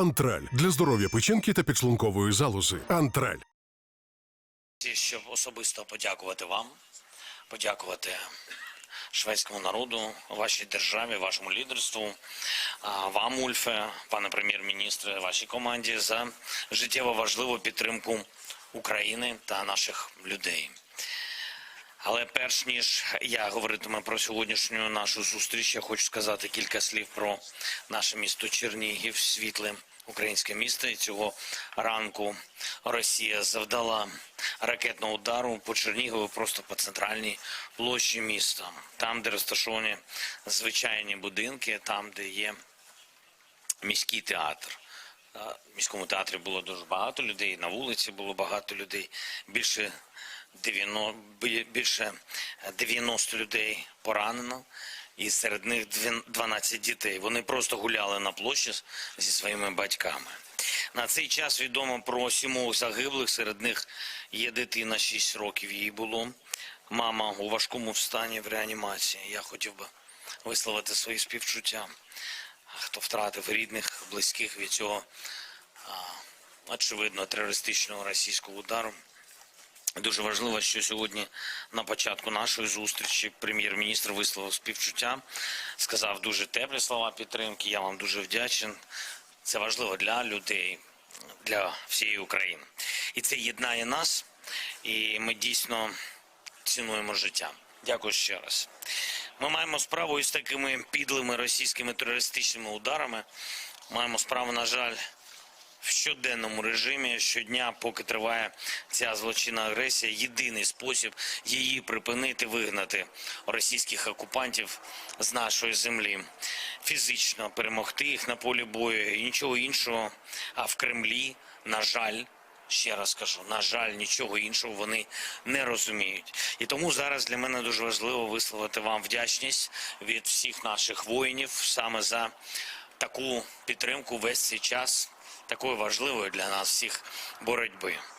Антраль для здоров'я печінки та підшлункової залози. Антраль. Щоб особисто подякувати вам, подякувати шведському народу, вашій державі, вашому лідерству, вам, Ульфе, пане прем'єр-міністре, вашій команді за життєво важливу підтримку України та наших людей. Але перш ніж я говоритиму про сьогоднішню нашу зустріч, я хочу сказати кілька слів про наше місто Чернігів, світле українське місто. І цього ранку Росія завдала ракетного удару по Чернігову, просто по центральній площі міста, там, де розташовані звичайні будинки, там, де є міський театр. В міському театрі було дуже багато людей, на вулиці було багато людей. Більше 90, більше 90 людей поранено, і серед них дві- 12 дітей. Вони просто гуляли на площі зі своїми батьками. На цей час відомо про сімох загиблих, серед них є дитина 6 років їй було. Мама у важкому стані в реанімації. Я хотів би висловити свої співчуття хто втратив рідних, близьких від цього очевидно терористичного російського удару. Дуже важливо, що сьогодні на початку нашої зустрічі прем'єр-міністр висловив співчуття, сказав дуже теплі слова підтримки. Я вам дуже вдячен. Це важливо для людей, для всієї України. І це єднає нас, і ми дійсно цінуємо життя. Дякую ще раз. Ми маємо справу із такими підлими російськими терористичними ударами. Маємо справу, на жаль, щоденному режимі щодня, поки триває ця злочинна агресія, єдиний спосіб її припинити, вигнати російських окупантів з нашої землі, фізично перемогти їх на полі бою і нічого іншого. А в Кремлі, на жаль, ще раз кажу, на жаль, нічого іншого вони не розуміють. І тому зараз для мене дуже важливо висловити вам вдячність від всіх наших воїнів саме за таку підтримку весь цей час такої важливої для нас всіх боротьби.